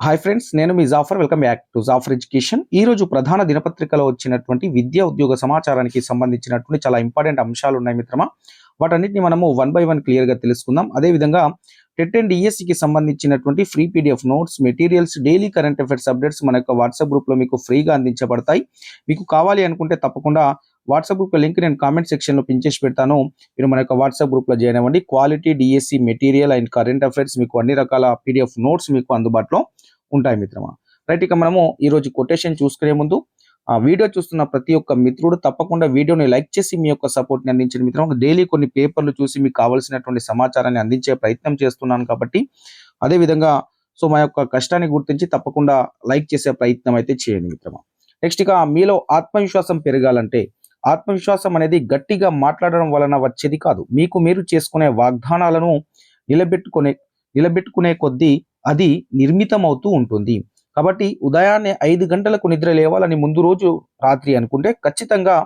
Hi friends నేను మీ Jafar welcome back to Jafar education ఈ రోజు ప్రధాన దినపత్రికలో వచ్చినటువంటి విద్యా ఉద్యోగ సమాచారానికి సంబంధించినటువంటి చాలా ఇంపార్టెంట్ అంశాలు ఉన్నాయి మిత్రమా. వాటన్నిటిని మనము వన్ బై వన్ క్లియర్గా తెలుసుకుందాం. అదే విధంగా టెట్ అండ్ ఈఎస్సికి సంబంధించినటువంటి free PDF notes materials daily current affairs updates మన యొక్క వాట్సాప్ గ్రూప్లో మీకు ఫ్రీగా అందించబడతాయి. మీకు కావాలి అనుకుంటే తప్పకుండా వాట్సాప్ గ్రూప్ లింక్ నేను కామెంట్ సెక్షన్లో పిన్ చేసి పెడతాను. మీరు మన యొక్క వాట్సాప్ గ్రూప్లో జాయిన్ అవ్వండి. Quality DSC material and current affairs మీకు అన్ని రకాల పీడిఎఫ్ నోట్స్ మీకు అందుబాటులో. ఉంటాయి మిత్రమా? రైట్ ఇక మనము ఈరోజు కొటేషన్ చూసుకునే ముందు ఆ వీడియో చూస్తున్న ప్రతి ఒక్క మిత్రుడు తప్పకుండా వీడియోని లైక్ చేసి మీ యొక్క సపోర్ట్ని అందించిన మిత్రం డైలీ కొన్ని పేపర్లు చూసి మీకు కావాల్సినటువంటి సమాచారాన్ని అందించే ప్రయత్నం చేస్తున్నాను కాబట్టి అదే విధంగా సో మా యొక్క కష్టాన్ని గుర్తించి తప్పకుండా లైక్ చేసే ప్రయత్నం అయితే చేయండి మిత్రమా. నెక్స్ట్ ఇక మీలో ఆత్మవిశ్వాసం పెరగాలంటే ఆత్మవిశ్వాసం అనేది గట్టిగా మాట్లాడడం వలన వచ్చేది కాదు. మీకు మీరు చేసుకునే వాగ్దానాలను నిలబెట్టుకునే నిలబెట్టుకునే కొద్దీ అది నిర్మితమవుతూ ఉంటుంది. కాబట్టి ఉదయాన్నే ఐదు గంటలకు నిద్ర లేవాలని ముందు రోజు రాత్రి అనుకుంటే ఖచ్చితంగా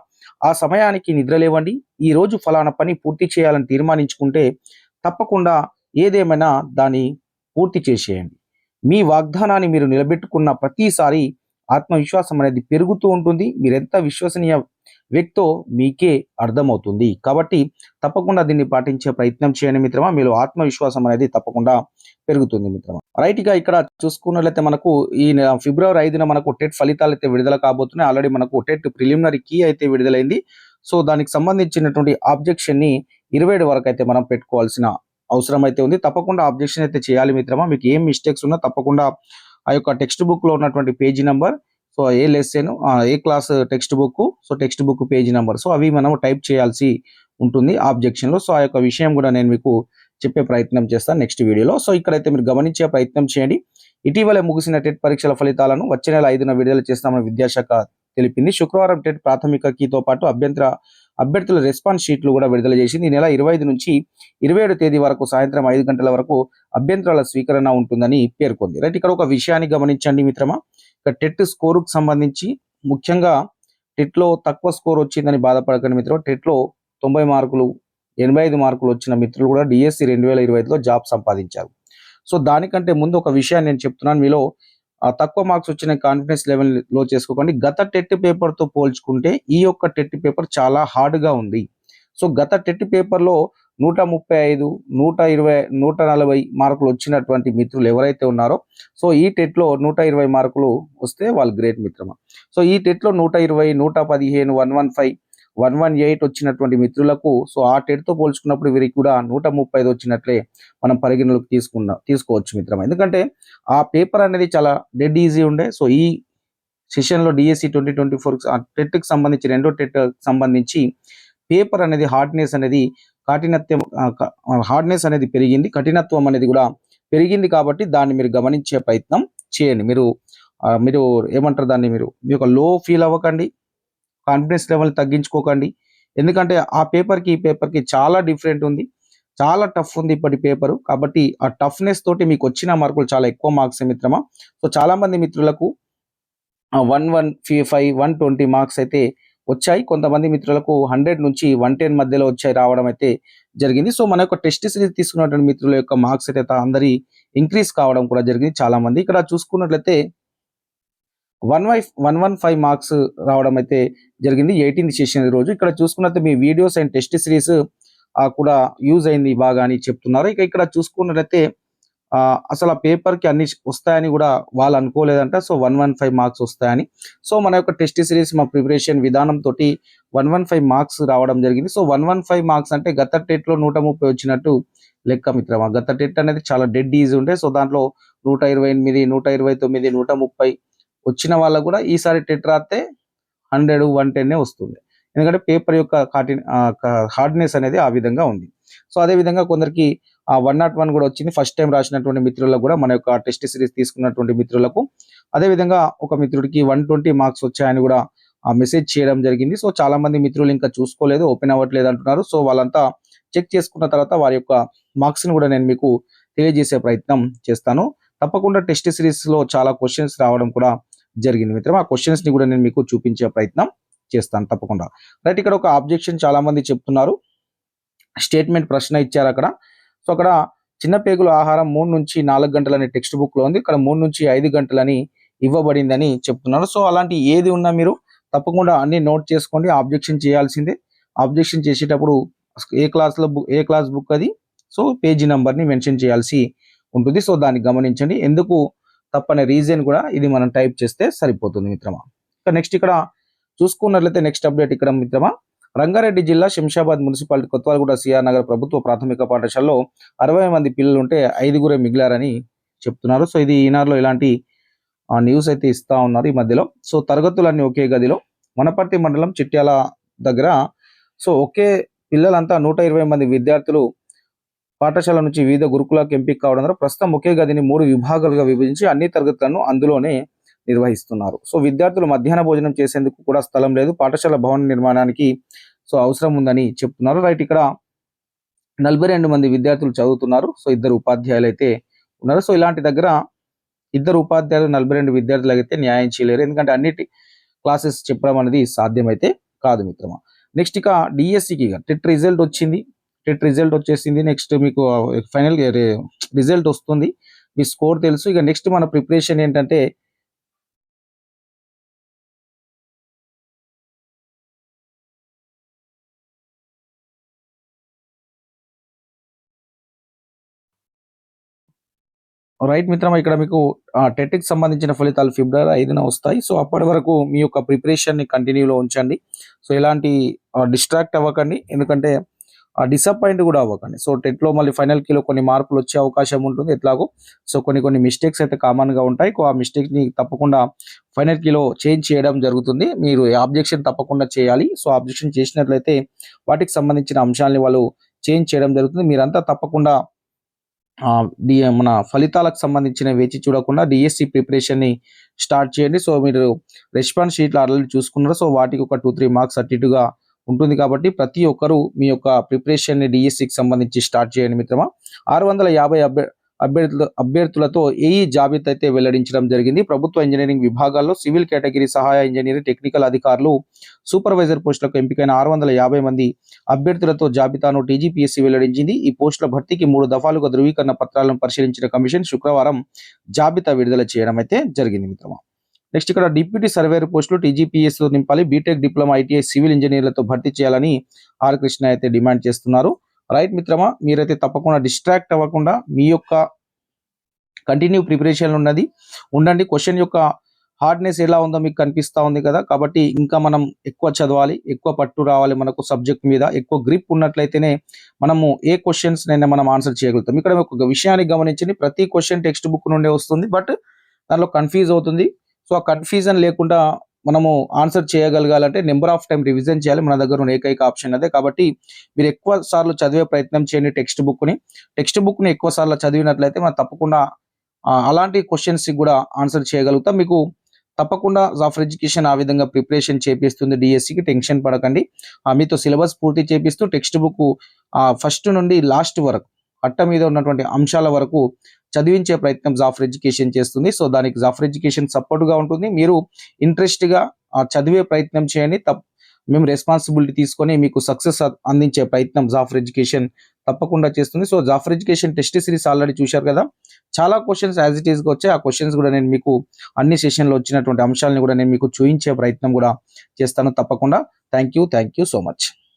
ఆ సమయానికి నిద్ర లేవండి. ఈ రోజు ఫలానా పని పూర్తి చేయాలని తీర్మానించుకుంటే తప్పకుండా ఏదేమైనా దాన్ని పూర్తి చేసేయండి. మీ వాగ్దానాన్ని మీరు నిలబెట్టుకున్న ప్రతిసారి ఆత్మవిశ్వాసం అనేది పెరుగుతూ ఉంటుంది. మీరెంత విశ్వసనీయ వ్యక్తో మీకే అర్థమవుతుంది. కాబట్టి తప్పకుండా దీన్ని పాటించే ప్రయత్నం చేయండి మిత్రమా. మీరు ఆత్మవిశ్వాసం అనేది తప్పకుండా పెరుగుతుంది మిత్రమా. రైట్గా ఇక్కడ చూసుకున్నట్లయితే మనకు ఈ ఫిబ్రవరి ఐదున మనకు టెట్ ఫలితాలు అయితే విడుదల కాబోతున్నాయి. ఆల్రెడీ మనకు టెట్ ప్రిలిమినరీ కీ అయితే విడుదలైంది. సో దానికి సంబంధించినటువంటి ఆబ్జెక్షన్ని ఇరవై ఏడు వరకు అయితే మనం పెట్టుకోవాల్సిన అవసరం అయితే ఉంది. తప్పకుండా ఆబ్జెక్షన్ అయితే చేయాలి మిత్రమా. మీకు ఏం మిస్టేక్స్ ఉన్నా తప్పకుండా ఆ యొక్క టెక్స్ట్ బుక్లో ఉన్నటువంటి పేజీ నెంబర్ సో ఏ లెసన్ ఏ class text book so text book page number so అవి మనం టైప్ చేయాల్సి ఉంటుంది ఆబ్జెక్షన్లో సో ఆ యొక్క విషయం కూడా నేను మీకు చెప్పే ప్రయత్నం చేస్తాను నెక్స్ట్ వీడియోలో. సో ఇక్కడైతే మీరు గమనించే ప్రయత్నం చేయండి. ఇటీవలే ముగిసిన టెట్ పరీక్షల ఫలితాలను వచ్చే నెల ఐదున విడుదల చేస్తామని విద్యాశాఖ తెలిపింది. శుక్రవారం టెట్ ప్రాథమిక కీతో పాటు అభ్యంతర అభ్యర్థుల రెస్పాన్స్ షీట్లు కూడా విడుదల చేసింది. ఈ నెల ఇరవై ఐదు నుంచి ఇరవై ఏడు తేదీ వరకు సాయంత్రం ఐదు గంటల వరకు అభ్యంతరాల స్వీకరణ ఉంటుందని పేర్కొంది. రైట్ ఇక్కడ ఒక విషయాన్ని గమనించండి మిత్రమా. ఇక టెట్ స్కోరుకు సంబంధించి ముఖ్యంగా టెట్లో తక్కువ స్కోర్ వచ్చిందని బాధపడకండి మిత్రం టెట్లో తొంభై మార్కులు ఎనభై ఐదు మార్కులు వచ్చిన మిత్రులు కూడా డిఎస్సి రెండు వేల ఇరవై ఐదులో జాబ్ సంపాదించారు. సో దానికంటే ముందు ఒక విషయాన్ని నేను చెప్తున్నాను. మీలో తక్కువ మార్క్స్ వచ్చిన కాన్ఫిడెన్స్ లెవెల్లో చేసుకోకండి. గత టెట్ పేపర్తో పోల్చుకుంటే ఈ యొక్క టెట్ పేపర్ చాలా హార్డ్గా ఉంది. సో గత టెట్ పేపర్లో నూట ముప్పై ఐదు నూట ఇరవై నూట నలభై మార్కులు వచ్చినటువంటి మిత్రులు ఎవరైతే ఉన్నారో సో ఈ టెట్లో నూట ఇరవై మార్కులు వస్తే వాళ్ళు గ్రేట్ మిత్రమా? సో ఈ టెట్లో నూట ఇరవై నూట పదిహేను one one five one one eight వచ్చినటువంటి మిత్రులకు సో ఆ టెట్తో పోల్చుకున్నప్పుడు వీరికి కూడా నూట ముప్పై ఐదు వచ్చినట్లే మనం పరిగణలోకి తీసుకున్న తీసుకోవచ్చు మిత్రమా. ఎందుకంటే ఆ పేపర్ అనేది చాలా డెడ్ ఈజీ ఉండే సో ఈ సెషన్లో డిఎస్సి ట్వంటీ ట్వంటీ ఫోర్ టెట్కి సంబంధించి రెండో టెట్ సంబంధించి పేపర్ అనేది హార్డ్నెస్ అనేది కఠినత్వం హార్డ్నెస్ అనేది పెరిగింది కఠినత్వం అనేది కూడా పెరిగింది కాబట్టి దాన్ని మీరు గమనించే ప్రయత్నం చేయండి. మీరు మీరు ఏమంటారు దాన్ని మీరు? మీ యొక్క లో ఫీల్ అవ్వకండి కాన్ఫిడెన్స్ లెవెల్ తగ్గించుకోకండి. ఎందుకంటే ఆ పేపర్కి ఈ పేపర్కి చాలా డిఫరెంట్ ఉంది. చాలా టఫ్ ఉంది ఇప్పటి పేపర్ కాబట్టి ఆ టఫ్నెస్ తోటి మీకు వచ్చిన మార్కులు చాలా ఎక్కువ మార్క్స్ మిత్రమా? సో చాలా మంది మిత్రులకు one one five one twenty marks అయితే వచ్చాయి. కొంతమంది మిత్రులకు హండ్రెడ్ నుంచి వన్ టెన్ మధ్యలో వచ్చాయి రావడం అయితే జరిగింది. సో మన యొక్క టెస్ట్ సిరీస్ తీసుకున్నటువంటి మిత్రుల యొక్క మార్క్స్ అయితే అందరి ఇంక్రీజ్ కావడం కూడా జరిగింది. చాలా మంది. ఇక్కడ చూసుకున్నట్లయితే one Y one one five marks రావడం అయితే జరిగింది. ఎయిటీన్త్ సెషన్ రోజు. ఇక్కడ చూసుకున్నట్లయితే మీ వీడియోస్ అండ్ టెస్ట్ సిరీస్ కూడా యూజ్ అయింది బాగా అని చెప్తున్నారు. ఇక ఇక్కడ చూసుకున్నట్లయితే అసలు ఆ పేపర్కి అన్ని వస్తాయని కూడా వాళ్ళు అనుకోలేదంట. So one one five marks వస్తాయని. సో మన యొక్క టెస్ట్ సిరీస్ మా ప్రిపరేషన్ విధానం తోటి వన్ వన్ ఫైవ్ మార్క్స్ రావడం జరిగింది. So one one five marks అంటే గత టెట్లో నూట ముప్పై వచ్చినట్టు లెక్క మిత్రమా? గత టెట్ అనేది చాలా డెడ్ ఈజీ ఉండే. సో దాంట్లో నూట ఇరవై ఎనిమిది నూట ఇరవై తొమ్మిది నూట ముప్పై వచ్చిన వాళ్ళకు కూడా ఈసారి టెట్ రాస్తే హండ్రెడ్ వన్ టెన్ వస్తుంది. ఎందుకంటే పేపర్ యొక్క కాటి హార్డ్నెస్ అనేది ఆ విధంగా ఉంది. సో అదే విధంగా కొందరికి ఆ వన్ నాట్ వన్ కూడా వచ్చింది. ఫస్ట్ టైం రాసినటువంటి మిత్రులకు కూడా మన యొక్క టెస్ట్ సిరీస్ తీసుకున్నటువంటి మిత్రులకు. అదే విధంగా ఒక మిత్రుడికి వన్ ట్వంటీ మార్క్స్ వచ్చాయని కూడా ఆ మెసేజ్ చేయడం జరిగింది. సో చాలా మంది మిత్రులు ఇంకా చూసుకోలేదు ఓపెన్ అవ్వట్లేదు అంటున్నారు. సో వాళ్ళంతా చెక్ చేసుకున్న తర్వాత వారి యొక్క మార్క్స్ని కూడా నేను మీకు తెలియజేసే ప్రయత్నం చేస్తాను. తప్పకుండా టెస్ట్ సిరీస్లో చాలా క్వశ్చన్స్ రావడం కూడా జరిగింది. మిత్రం ఆ క్వశ్చన్స్ని కూడా నేను మీకు చూపించే ప్రయత్నం చేస్తాను తప్పకుండా. రైట్ ఇక్కడ ఒక ఆబ్జెక్షన్ చాలామంది చెప్తున్నారు. స్టేట్మెంట్ ప్రశ్న ఇచ్చారు అక్కడ. సో అక్కడ చిన్న పేగుల ఆహారం మూడు నుంచి నాలుగు గంటలని టెక్స్ట్ బుక్లో ఉంది. ఇక్కడ మూడు నుంచి ఐదు గంటలని ఇవ్వబడిందని చెప్తున్నారు. సో అలాంటి ఏది ఉన్నా మీరు తప్పకుండా అన్ని నోట్ చేసుకోండి. ఆబ్జెక్షన్ చేయాల్సిందే. ఆబ్జెక్షన్ చేసేటప్పుడు ఏ క్లాస్లో బుక్ ఏ క్లాస్ బుక్ అది? సో పేజీ నెంబర్ని మెన్షన్ చేయాల్సి ఉంటుంది. సో దాన్ని గమనించండి. ఎందుకు తప్పనే రీజన్ కూడా ఇది మనం టైప్ చేస్తే సరిపోతుంది మిత్రమా? ఇక నెక్స్ట్ ఇక్కడ చూసుకున్నట్లయితే నెక్స్ట్ అప్డేట్ ఇక్కడ మిత్రమా? రంగారెడ్డి జిల్లా శంషాబాద్ మున్సిపాలిటీ కొత్తవాలగూడ సిఆర్ నగర్ ప్రభుత్వ ప్రాథమిక పాఠశాలలో అరవై మంది పిల్లలు ఉంటే ఐదుగురే మిగిలారని చెప్తున్నారు. సో ఇది ఈనాడులో ఇలాంటి ఆ న్యూస్ అయితే ఇస్తా ఉన్నారు ఈ మధ్యలో. సో తరగతులన్నీ ఒకే గదిలో. వనపర్తి మండలం చిట్యాల దగ్గర. సో ఒకే పిల్లలంతా నూట ఇరవై మంది విద్యార్థులు పాఠశాల నుంచి వివిధ గురుకులకు ఎంపిక కావడం ద్వారా ప్రస్తుతం ఒకే గదిని మూడు విభాగాలుగా విభజించి అన్ని తరగతులను అందులోనే నిర్వహిస్తున్నారు. సో విద్యార్థులు మధ్యాహ్న భోజనం చేసేందుకు కూడా స్థలం లేదు. పాఠశాల భవన నిర్మాణానికి సో అవసరం ఉందని చెప్తున్నారు. రైట్ ఇక్కడ నలభై రెండు మంది విద్యార్థులు చదువుతున్నారు. సో ఇద్దరు ఉపాధ్యాయులు అయితే ఉన్నారు. సో ఇలాంటి దగ్గర ఇద్దరు ఉపాధ్యాయులు నలభై రెండు విద్యార్థులు అయితే న్యాయం చేయలేరు. ఎందుకంటే అన్నిటి క్లాసెస్ చెప్పడం అనేది సాధ్యమైతే కాదు మిత్రమా. నెక్స్ట్ ఇక డిఎస్సికి టెట్ రిజల్ట్ వచ్చింది. టెట్ రిజల్ట్ వచ్చేసింది. నెక్స్ట్ మీకు ఫైనల్ రిజల్ట్ వస్తుంది. మీ స్కోర్ తెలుసు. ఇక నెక్స్ట్ మన ప్రిపరేషన్ ఏంటంటే రైట్ మిత్రమా ఇక్కడ మీకు టెట్కి సంబంధించిన ఫలితాలు ఫిబ్రవరి ఐదున వస్తాయి. సో అప్పటి వరకు మీ యొక్క ప్రిపరేషన్ని కంటిన్యూలో ఉంచండి. సో ఎలాంటి డిస్ట్రాక్ట్ అవ్వకండి. ఎందుకంటే డిసప్పాయింట్ కూడా అవ్వకండి. సో టెట్లో మళ్ళీ ఫైనల్ కిలో కొన్ని మార్పులు వచ్చే అవకాశం ఉంటుంది ఎట్లాగో. సో కొన్ని కొన్ని మిస్టేక్స్ అయితే కామన్గా ఉంటాయి. ఆ మిస్టేక్ని తప్పకుండా ఫైనల్ కిలో చేంజ్ చేయడం జరుగుతుంది. మీరు ఆబ్జెక్షన్ తప్పకుండా చేయాలి. సో ఆబ్జెక్షన్ చేసినట్లయితే వాటికి సంబంధించిన అంశాలని వాళ్ళు చేంజ్ చేయడం జరుగుతుంది. మీరంతా తప్పకుండా మన ఫలితాలకు సంబంధించిన వేచి చూడకుండా డిఎస్సి ప్రిపరేషన్ని స్టార్ట్ చేయండి. సో మీరు రెస్పాన్స్ షీట్లు ఆల్రెడీ చూసుకున్నారు. సో వాటికి ఒక టూ త్రీ మార్క్స్ అటు ఉంటుంది కాబట్టి ప్రతి ఒక్కరూ మీ యొక్క ప్రిపరేషన్ని డిఎస్సికి సంబంధించి స్టార్ట్ చేయండి మిత్రమా. ఆరు వందల యాభై అభ్య అభ్యర్థుల అభ్యర్థులతో ఏఈ జాబితా అయితే వెల్లడించడం జరిగింది. ప్రభుత్వ ఇంజనీరింగ్ విభాగాల్లో సివిల్ కేటగిరీ సహాయ ఇంజనీర్ టెక్నికల్ అధికారులు సూపర్వైజర్ పోస్టులకు ఎంపికైన ఆరు వందల యాభై మంది అభ్యర్థులతో జాబితాను టీజీపీఎస్సీ వెల్లడించింది. ఈ పోస్టుల భర్తీకి మూడు దఫాలుగా ధృవీకరణ పత్రాలను పరిశీలించిన కమిషన్ శుక్రవారం జాబితా విడుదల చేయడం అయితే జరిగింది మిత్రమా. నెక్స్ట్ ఇక్కడ డిప్యూటీ సర్వేర్ పోస్టులు టీజీపీఎస్లో నింపాలి. బీటెక్ డిప్లొమా ఐటీఐ సివిల్ ఇంజనీర్లతో భర్తీ చేయాలని ఆర్ కృష్ణ అయితే డిమాండ్ చేస్తున్నారు. రైట్ మిత్రమా మీరైతే తప్పకుండా డిస్ట్రాక్ట్ అవ్వకుండా మీ యొక్క కంటిన్యూ ప్రిపరేషన్ ఉన్నది. ఉండండి క్వశ్చన్ యొక్క హార్డ్నెస్ ఎలా ఉందో మీకు కనిపిస్తా ఉంది కదా. కాబట్టి ఇంకా మనం ఎక్కువ చదవాలి ఎక్కువ పట్టు రావాలి మనకు సబ్జెక్ట్ మీద. ఎక్కువ గ్రిప్ ఉన్నట్లయితేనే మనము ఏ క్వశ్చన్స్ నైనా మనం ఆన్సర్ చేయగలుగుతాం. ఇక్కడ ఒక విషయాన్ని గమనించండి. ప్రతి క్వశ్చన్ టెక్స్ట్ బుక్ నుండే వస్తుంది. బట్ దానిలో కన్ఫ్యూజ్ అవుతుంది. సో ఆ కన్ఫ్యూజన్ లేకుండా మనము ఆన్సర్ చేయగలగాలంటే నెంబర్ ఆఫ్ టైం రివిజన్ చేయాలి. మన దగ్గర ఉన్న ఏకైక ఆప్షన్ అదే. కాబట్టి మీరు ఎక్కువ సార్లు చదివే ప్రయత్నం చేయండి టెక్స్ట్ బుక్ని. టెక్స్ట్ బుక్ని ఎక్కువ సార్లు చదివినట్లయితే మనం తప్పకుండా అలాంటి క్వశ్చన్స్కి కూడా ఆన్సర్ చేయగలుగుతాం. మీకు తప్పకుండా జాఫర్ ఎడ్యుకేషన్ ఆ విధంగా ప్రిపరేషన్ చేపిస్తుంది. డిఎస్సికి కి టెన్షన్ పడకండి. ఆ, మీతో సిలబస్ పూర్తి చేపిస్తూ టెక్స్ట్ బుక్ ఫస్ట్ నుండి లాస్ట్ వరకు అట్ట మీద ఉన్నటువంటి అంశాల వరకు చదివించే ప్రయత్నం జాఫర్ ఎడ్యుకేషన్ చేస్తుంది. సో దానికి జాఫర్ ఎడ్యుకేషన్ సపోర్ట్గా ఉంటుంది. మీరు ఇంట్రెస్ట్గా చదివే ప్రయత్నం చేయండి. తప్ మేము రెస్పాన్సిబిలిటీ తీసుకొని మీకు సక్సెస్ అందించే ప్రయత్నం జాఫర్ ఎడ్యుకేషన్ తప్పకుండా చేస్తుంది. So Jafar education test series already చూశారు కదా. చాలా క్వశ్చన్స్ యాజ్ ఇట్ ఈస్గా వచ్చాయి. ఆ క్వశ్చన్స్ కూడా నేను మీకు అన్ని సెషన్లో వచ్చినటువంటి అంశాలను కూడా నేను మీకు చూపించే ప్రయత్నం కూడా చేస్తాను తప్పకుండా. Thank you. Thank you so much.